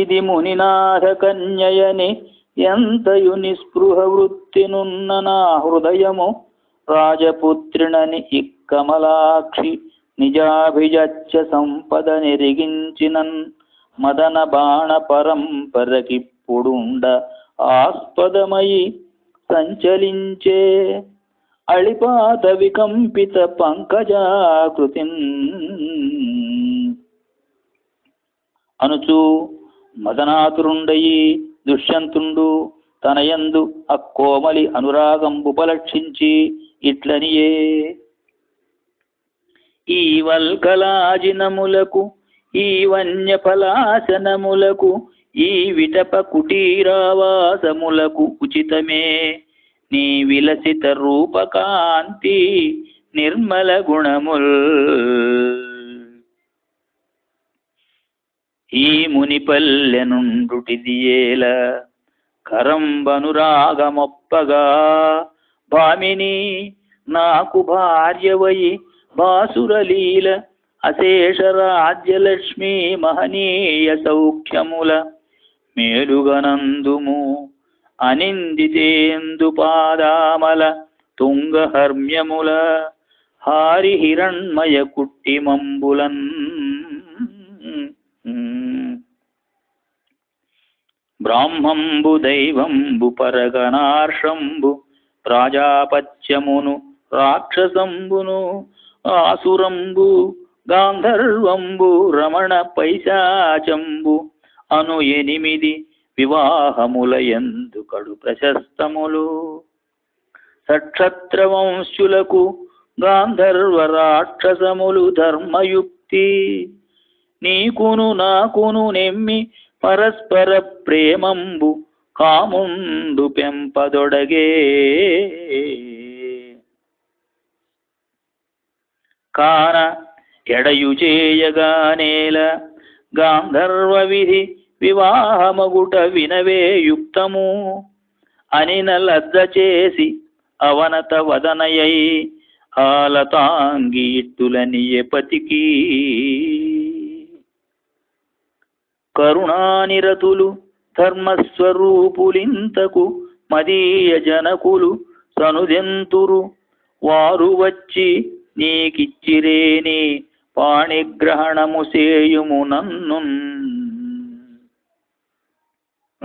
ఇది మునినాథ కన్యయని ఎంతయు నిస్పృహ వృత్తినున్న నా హృదయము? రాజపుత్రిణని ఇక్కమలాక్షి నిజాభిజచ్చ సంపద నెరిగించినన్ మదన బాణ పరంపరకిప్పుడుండ ఆస్పదమయి సంచలించే అళిపాత వికంపిత పంకజాకృతిన్. అనుచు మదనాతురుండయి దుష్యంతుండు. తనయందు అక్కోమలి అనురాగంబుపలక్షించి ఇట్లనియే. ఈ వల్కలాజినములకు ఈ వన్య ఫలాసనములకు ఈ విటప కుటీరావాసములకు ఉచితమే. నీ విలసిత రూపకాంతి నిర్మల గుణముల్ ఈ మునిపల్లె నుండుటిది కరంబనురాగమొప్పగా. భామిని నాకు భార్యవయి బాసురలీల అశేష రాజ్యలక్ష్మి మహనీయ సౌఖ్యముల మేలుగనందుము అనిందితేందు పాదామల తుంగహర్మ్యముల హారి హిరణ్మయ కుట్టిమంబులన్. బ్రాహ్మంబు దైవంబు పరగణార్షంబు ప్రాజాపత్యమును రాక్షసంబును ఆసురంబు గాంధర్వంబు రమణ పైశాచంబు అను ఎనిమిది వివాహముల ఎందు కడు ప్రశస్తములు సక్షత్ర వంశులకు గాంధర్వ రాక్షసములు ధర్మయుక్తి నీకును నాకును నెమ్మి పరస్పర ప్రేమంబు కాముండు పెంపదొడగే. కాన ఎడయు చేయగానేల గాంధర్వ విధి వివాహమగుట వినవే యుక్తము. అనిన లద్ద చేసి అవనత వదనయై ఆలతాంగి ఇట్టులని కరుణానిరతులు ధర్మస్వరూపులింతకు మదీయ జనకులు సనుదెంతురు వారు వచ్చి నీకిచ్చిరేని పాణిగ్రహణము సేయుము నన్ను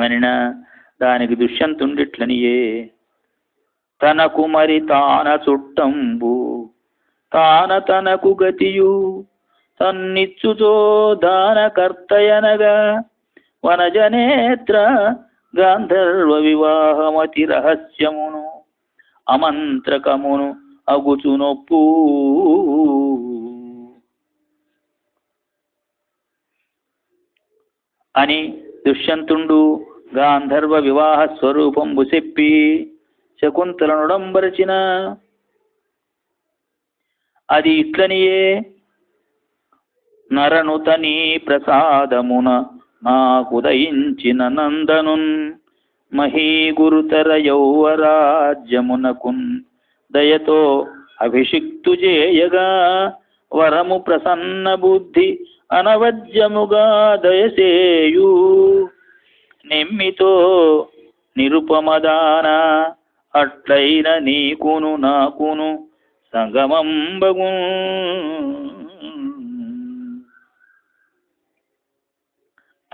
అనిన దానికి దుష్యంతుండిట్లనియే. తనకు మరి తాన చుట్టంబు తాన తనకు గతియు. తన్నిచ్చుతో దానకర్తయనగా వనజనేత్ర గాంధర్వ వివాహమతి రహస్యమును అమంత్రకమును అగుచునొప్పు. అని దుష్యంతుండు గాంధర్వ వివాహ స్వరూపంబు చెప్పి శకుంతలనుడంబరచిన అది ఇట్లనియే నరనుతని ప్రసాదమున నాకుదయించిన నందనున్ మహీగురుతర యౌవరాజ్యమునకున్ దయతో అభిషిక్తు చేయగా వరము ప్రసన్న బుద్ధి అనవద్యముగా దయసేయు. నిమ్మితో నిరుపమదాన అట్లైన నీకును నాకును సంగమంబగు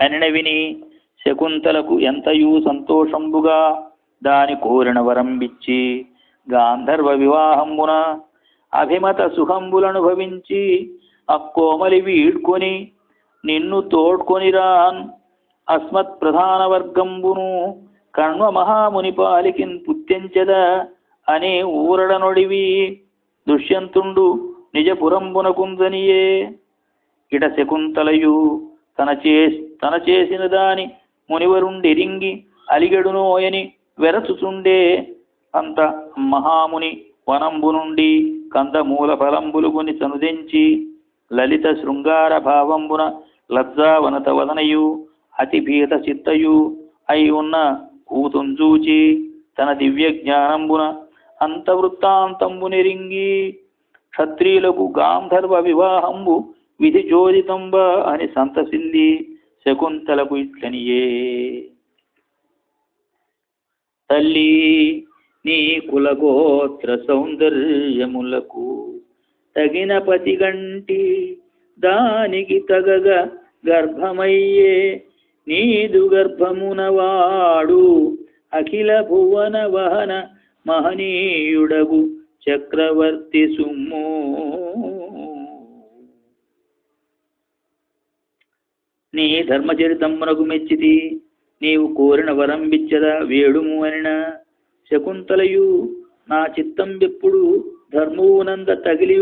అనిన విని శకుంతలకు ఎంతయూ సంతోషంబుగా దాని కోరిన వరంబిచ్చి గాంధర్వ వివాహంబున అభిమత సుఖంబులనుభవించి అక్కోమలి వీడ్కొని నిన్ను తోడ్కొనిరాన్ అస్మత్ ప్రధాన వర్గంబును కణ్వ మహాముని పాలికిన్ పుత్యంచద అనే ఊరడనొడివి దుష్యంతుండు నిజపురంబునకుందనియే ఇట శకుంతలయు తన చే తన చేసిన దాని మునివరుండెరింగి అలిగడునోయని వెరచుచుండే అంత మహాముని వనంబు నుండి కందమూల ఫలంబులు కొని లలిత శృంగార భావంబున లజ్జావనత వదనయు అతి భీత చిత్తయు అయి ఉన్న కూతుంజూచి తన దివ్య జ్ఞానంబున అంత వృత్తాంతంబు క్షత్రియులకు గాంధర్వ వివాహంబు విధి జోదితంబ అని సంతసింది. శకుంతలకు ఇట్లనియే. తల్లి నీ కులగోత్ర సౌందర్యములకు తగిన పతిగంటి దానికి తగగ గర్భమయ్యే నీదు గర్భమున వాడు అఖిల భువన వహన మహనీయుడగు చక్రవర్తి సుమ్ము. నీ ధర్మచరితమ్మునకు మెచ్చితి నీవు కోరిన వరం విచ్చదా వేడుము అనిన. శకుంతలయు నా చిత్తం ఎప్పుడు ధర్మవునంద తగిలి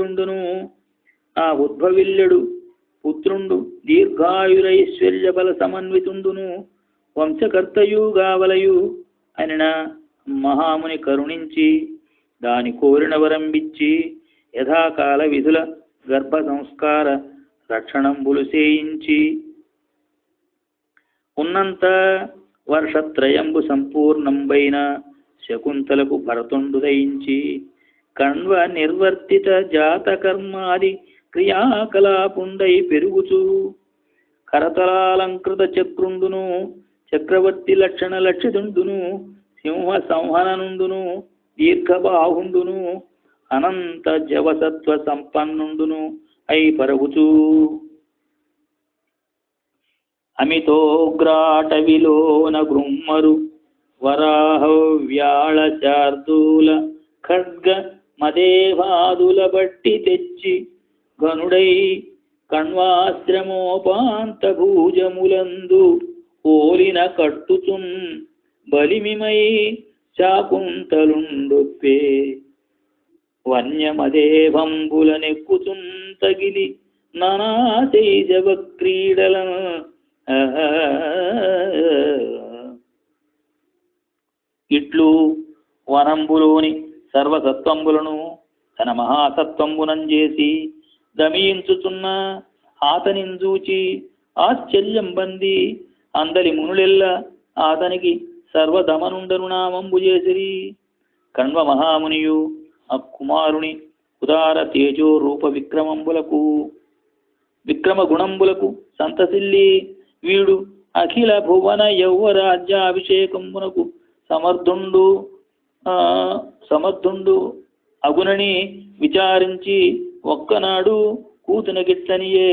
నా ఉద్భవిల్లుడు పుత్రుండు దీర్ఘాయురైశ్వర్య బల సమన్వితుండును. వంశకర్తయు గావలయు అనిన మహాముని కరుణించి దాని కోరిన వరం బిచ్చి యథాకాల విధుల గర్భ సంస్కార రక్షణంబులు చేయించి ఉన్నంత వర్షత్రయంబు సంపూర్ణంబైన శకుంతలకు భరతుండుదయించి కణ్వ నిర్వర్తిత జాతకర్మాది క్రియాకలాపుండై పెరుగుచు కరతలాలంకృత చక్రుండును చక్రవర్తి లక్షణ లక్షితుండును సింహ సంహననుండును దీర్ఘబాహుండును అనంత జవసత్వ సంపన్నుండును అయి పరుగుచూ. అమితోగ్రాటవిలోన గృమ్మరు వరాహ వ్యాళ చార్దూల ఖడ్గ మదేవాదుల బట్టి తెచ్చి గనుడై కణ్వాశ్రమోపాంత భూజములందు ఓలిన కట్టుచున్ బలిమిమై శాకుంతలుండొప్పే వన్యమదేవంబుల నెక్కుచున్ తగిలి నానాశైజవ క్రీడలను ఇట్లు వనంబులోని సర్వసత్వంబులను తన మహాసత్వంబునం చేసి ఆతనింజూచి ఆశ్చర్యం బంది అందరి మునులెల్ల ఆతనికి సర్వధమనుండను నామంబు చేసిరి. కణ్వ మహామునియు ఆ కుమారుని ఉదార తేజో రూప విక్రమంబులకు విక్రమ గుణంబులకు సంతసిల్లి వీడు అఖిల భువన యౌవ రాజ్యాభిషేకమునకు సమర్థుండు. సమర్థుండు. అగునని విచారించి ఒక్కనాడు కూతునగిట్లనియే